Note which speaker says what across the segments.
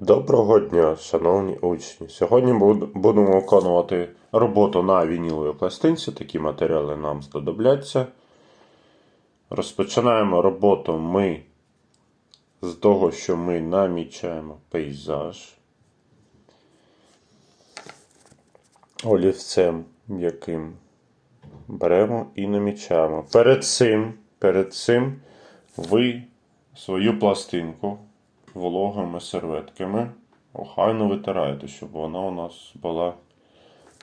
Speaker 1: Доброго дня, шановні учні! Сьогодні будемо виконувати роботу на вініловій пластинці. Такі матеріали нам знадобляться. Розпочинаємо роботу ми з того, що ми намічаємо пейзаж. Олівцем м'яким беремо і намічаємо. Перед цим, перед цим ви свою пластинку вологими серветками охайно витираєте, щоб вона у нас була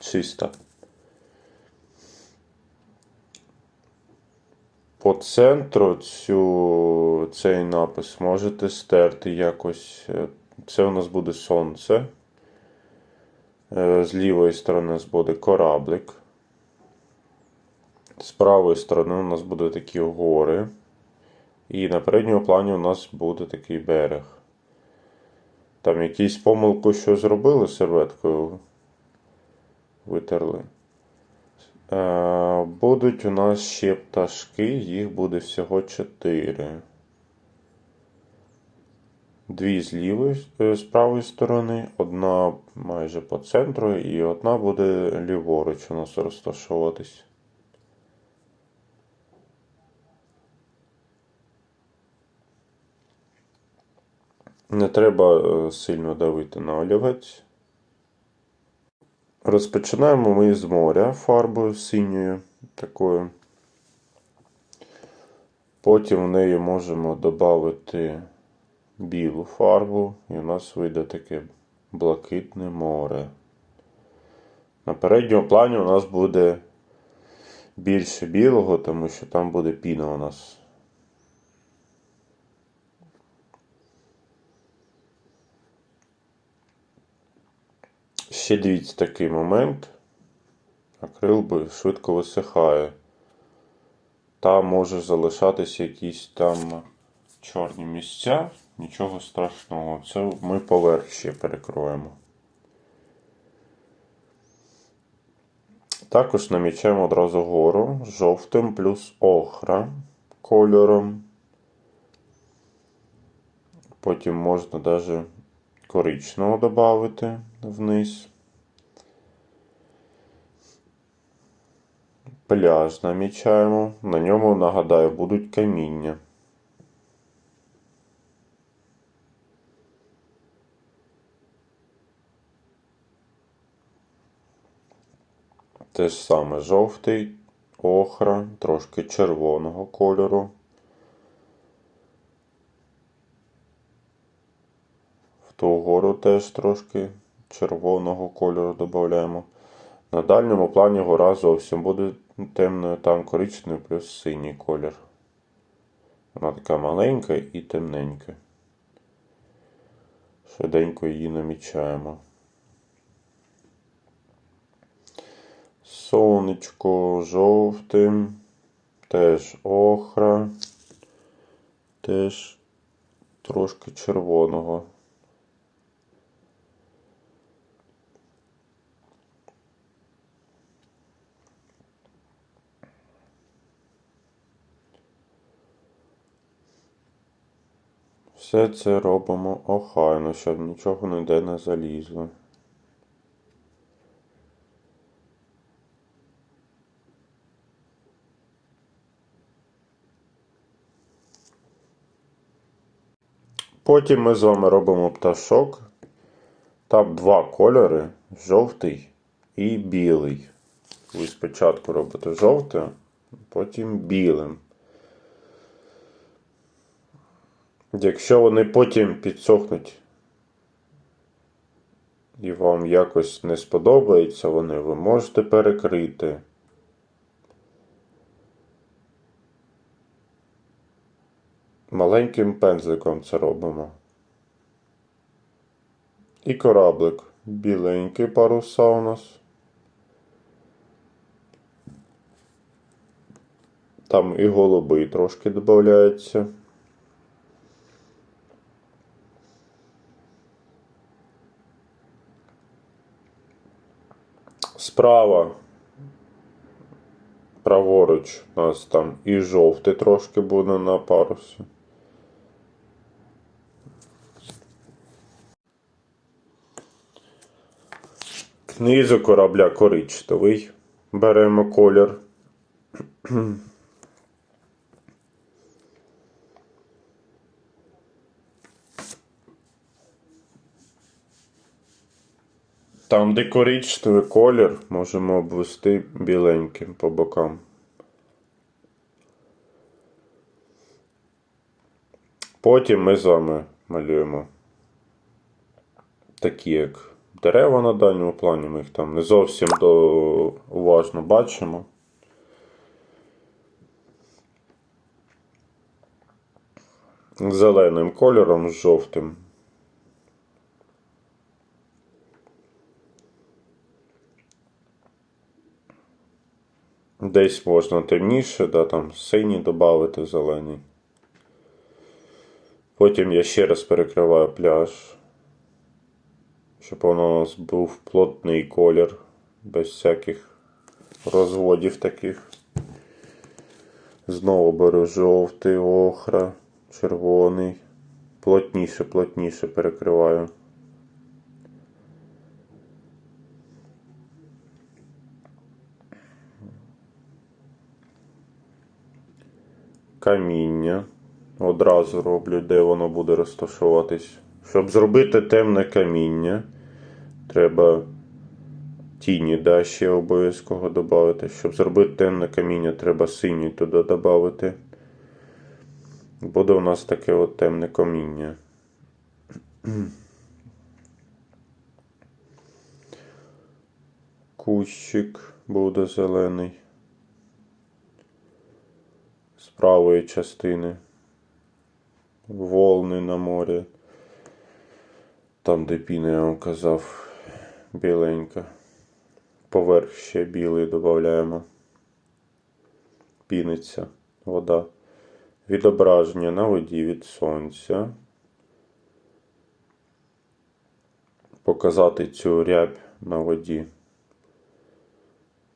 Speaker 1: чиста. По центру цю, цей напис можете стерти якось. Це у нас буде сонце. Е, З лівої сторони у нас буде кораблик. З правої сторони у нас будуть такі гори. І на передньому плані у нас буде такий берег. Там якісь помилку, що зробили серветкою, витерли. Е, будуть у нас ще пташки, їх буде всього 4. Дві з лівої, е, з правої сторони, одна майже по центру, і одна буде ліворуч у нас розташовуватись. Не треба е, сильно давити на олівець. Розпочинаємо ми з моря фарбою синьою такою. Потім в неї можемо додати білу фарбу, і у нас вийде таке блакитне море. На передньому плані у нас буде більше білого, тому що там буде піна у нас. Ще дивіться такий момент. Акрил би швидко висихає. Там може залишатися якісь там чорні місця. Нічого страшного. Це ми поверх ще перекроємо. Також намічаємо одразу гору жовтим плюс охра кольором. Потім можна навіть коричневого додати вниз. Пляж намічаємо. На ньому, нагадаю, будуть каміння. Те ж саме жовтий, охра, трошки червоного кольору. В ту гору теж трошки червоного кольору додаємо. На дальньому плані гора зовсім буде темною, там коричневий плюс синій колір. Вона така маленька і темненька. Швиденько її намічаємо. Сонечко жовтим, теж охра, теж трошки червоного. Все це робимо охайно, щоб нічого ніде не залізло. Потім ми з вами робимо пташок. Там два кольори жовтий і білий. Ви спочатку робите жовтим, потім білим. Якщо вони потім підсохнуть і вам якось не сподобаються вони, ви можете перекрити. Маленьким пензликом це робимо. І кораблик. Біленький паруса у нас. Там і голубий трошки додається. справа. Праворуч у нас там і жовтий трошки буде на парусі. Книзу корабля коричневий. Беремо колір. Там, де коричневий колір, можемо обвести біленьким по бокам. Потім ми з вами малюємо такі, як дерева на дальньому плані, ми їх там не зовсім до... уважно бачимо. Зеленим кольором жовтим. Десь можна темніше, да, там синій додати зелений. Потім я ще раз перекриваю пляж, щоб воно у нас був плотний колір, без всяких розводів таких. Знову беру жовтий, охра, червоний. Плотніше, плотніше перекриваю. Каміння. Одразу роблю, де воно буде розташовуватись. Щоб зробити темне каміння, треба тіні да, ще обов'язково додати. Щоб зробити темне каміння, треба синій туди додати. Буде у нас таке от темне каміння. Кущик буде зелений. З правої частини. Волни на морі. Там, де піна, я вам казав, біленька. Поверх ще білий додаємо. Піниться вода. Відображення на воді від сонця. Показати цю рябь на воді.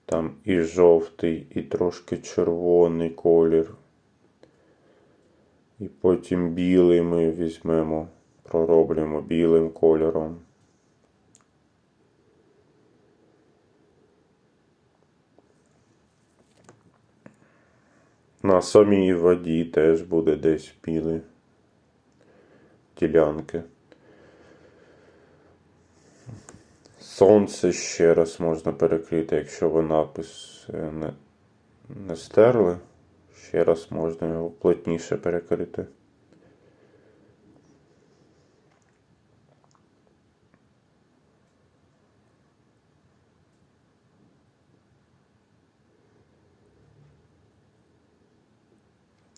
Speaker 1: Там і жовтий, і трошки червоний колір. І потім білий ми візьмемо, пророблюємо білим кольором. На самій воді теж буде десь білі ділянки. Сонце ще раз можна перекрити, якщо ви напис е, не, не стерли. Ще раз можна його плотніше перекрити.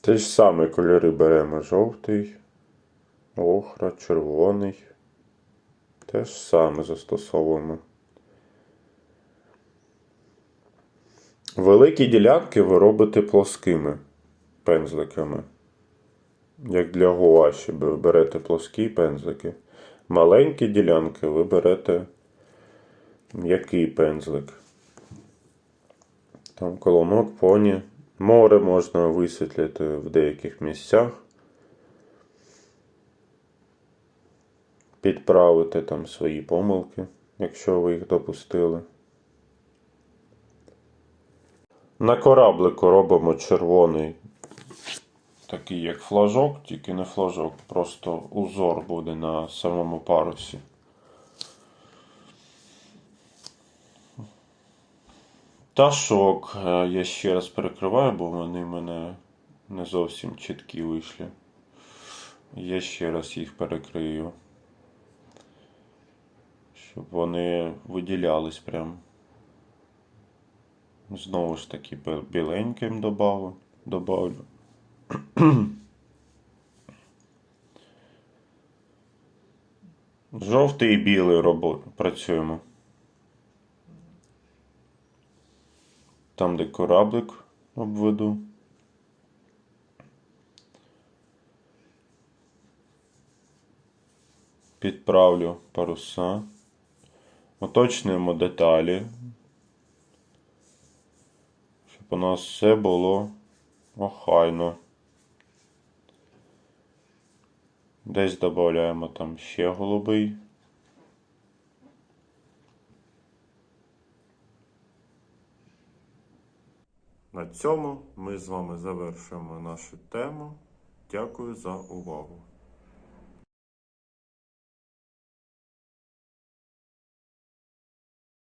Speaker 1: Те ж саме кольори беремо жовтий, охра, червоний. Те ж саме застосовуємо. Великі ділянки ви робите плоскими пензликами. Як для гуаші ви берете плоскі пензлики. Маленькі ділянки ви берете м'який пензлик. Там колонок, поні. Море можна висвітлити в деяких місцях. Підправити там свої помилки, якщо ви їх допустили. На кораблику робимо червоний, такий як флажок, тільки не флажок, просто узор буде на самому парусі. Ташок е, я ще раз перекриваю, бо вони в мене не зовсім чіткі вийшли. Я ще раз їх перекрию, щоб вони виділялись прям. Знову ж таки біленьким добавлю. добавлю. Жовтий і білий робо... працюємо. Там, де кораблик обведу. Підправлю паруса. Уточнюємо деталі у нас все було охайно. Десь додаємо там ще голубий. На цьому ми з вами завершуємо нашу тему. Дякую за увагу!